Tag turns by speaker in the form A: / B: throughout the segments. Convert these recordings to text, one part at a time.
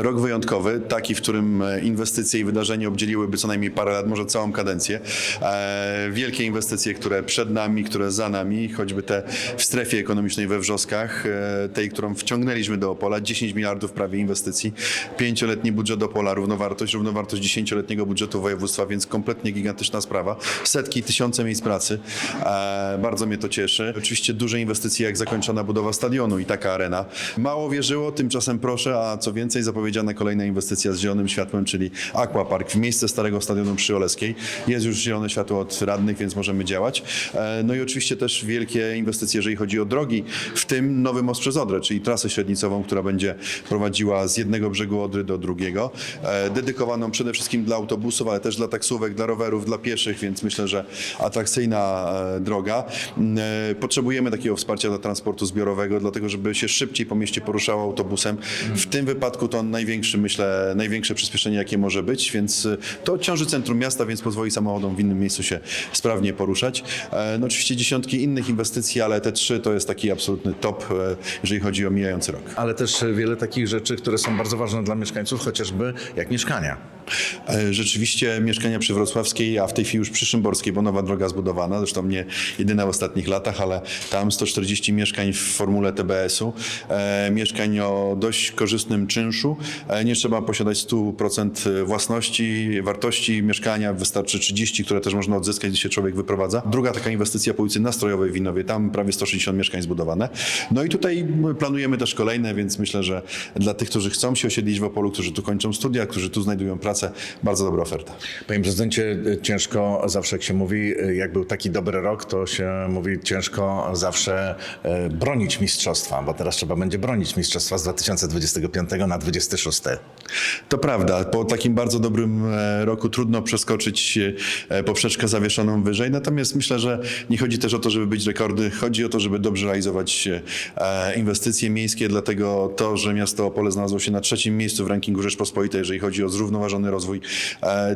A: Rok wyjątkowy, taki, w którym e, inwestycje i wydarzenia obdzieliłyby co najmniej parę lat, może całą kadencję. E, wielkie inwestycje, które przed nami, które za nami, choćby te w strefie ekonomicznej we Wrzoskach, e, tej, którą wciągnęliśmy do Opola, 10 miliardów prawie inwestycji, pięcioletni budżet Opola, równowartość, równowartość dziesięcioletniego budżetu województwa, więc kompletnie gigantyczna sprawa. Setki, tysiące miejsc pracy. Bardzo mnie to cieszy. Oczywiście duże inwestycje, jak zakończona budowa stadionu i taka arena. Mało wierzyło, tymczasem proszę, a co więcej, zapowiedziana kolejna inwestycja z zielonym światłem, czyli Aquapark w miejsce starego stadionu przy Oleskiej. Jest już zielone światło od radnych, więc możemy działać. E, No i oczywiście też wielkie inwestycje, jeżeli chodzi o drogi, w tym nowy most przez Odrę, czyli trasę średnicową, która będzie prowadziła z jednego brzegu Odry do drugiego, e, dedykowaną przede wszystkim dla autobusów, ale też dla taksówek, dla rowerów, dla pieszych, więc myślę, że atrakcyjna e, droga. Mm, Potrzebujemy takiego wsparcia dla transportu zbiorowego, dlatego żeby się szybciej po mieście poruszało autobusem. W tym wypadku to największy, myślę, największe przyspieszenie, jakie może być, więc e, to odciąży centrum miasta, więc pozwoli samochodom w innym miejscu się sprawnie poruszać. E, No oczywiście dziesiątki innych inwestycji, ale te trzy to jest taki absolutny top, e, jeżeli chodzi o mijający rok.
B: Ale też wiele takich rzeczy, które są bardzo ważne dla mieszkańców, chociażby jak mieszkania.
A: E, Rzeczywiście mieszkania przy Wrocławskiej, a w tej chwili już przy Szymborskiej, bo nowa droga zbudowana, zresztą nie jedyna w ostatnich latach, ale tam 140 mieszkań w formule TBS-u, mieszkań o dość korzystnym czynszu. E, nie trzeba posiadać 100% własności, wartości mieszkania, wystarczy 30, które też można odzyskać, gdy się człowiek wyprowadza. Druga taka inwestycja po ulicy Nastrojowej w Winowie, tam prawie 160 mieszkań zbudowane. No i tutaj planujemy też kolejne, więc myślę, że dla tych, którzy chcą się osiedlić w Opolu, którzy tu kończą studia, którzy tu znajdują pracę, bardzo dobra oferta.
B: Panie prezydencie, ciężko zawsze jak się mówi, jak był taki dobry rok, to się mówi ciężko zawsze e, bronić mistrzostwa, bo teraz trzeba będzie bronić mistrzostwa z 2025 na 26.
A: To prawda, po takim bardzo dobrym e, roku trudno przeskoczyć e, poprzeczkę zawieszoną wyżej, natomiast myślę, że nie chodzi też o to, żeby być rekordy, chodzi o to, żeby dobrze realizować e, inwestycje miejskie, dlatego to, że miasto Opole znalazło się na trzecim miejscu w rankingu Rzeczpospolitej, jeżeli chodzi o zrównoważony rozwój,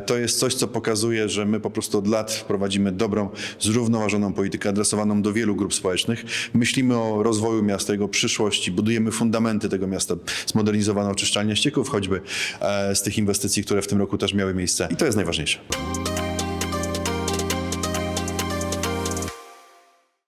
A: to jest coś, co pokazuje, że my po prostu od lat prowadzimy dobrą, zrównoważoną politykę adresowaną do wielu grup społecznych. Myślimy o rozwoju miasta, jego przyszłości, budujemy fundamenty tego miasta, zmodernizowana oczyszczalnia ścieków choćby e, z tych inwestycji, które w tym roku też miały miejsce i to jest najważniejsze.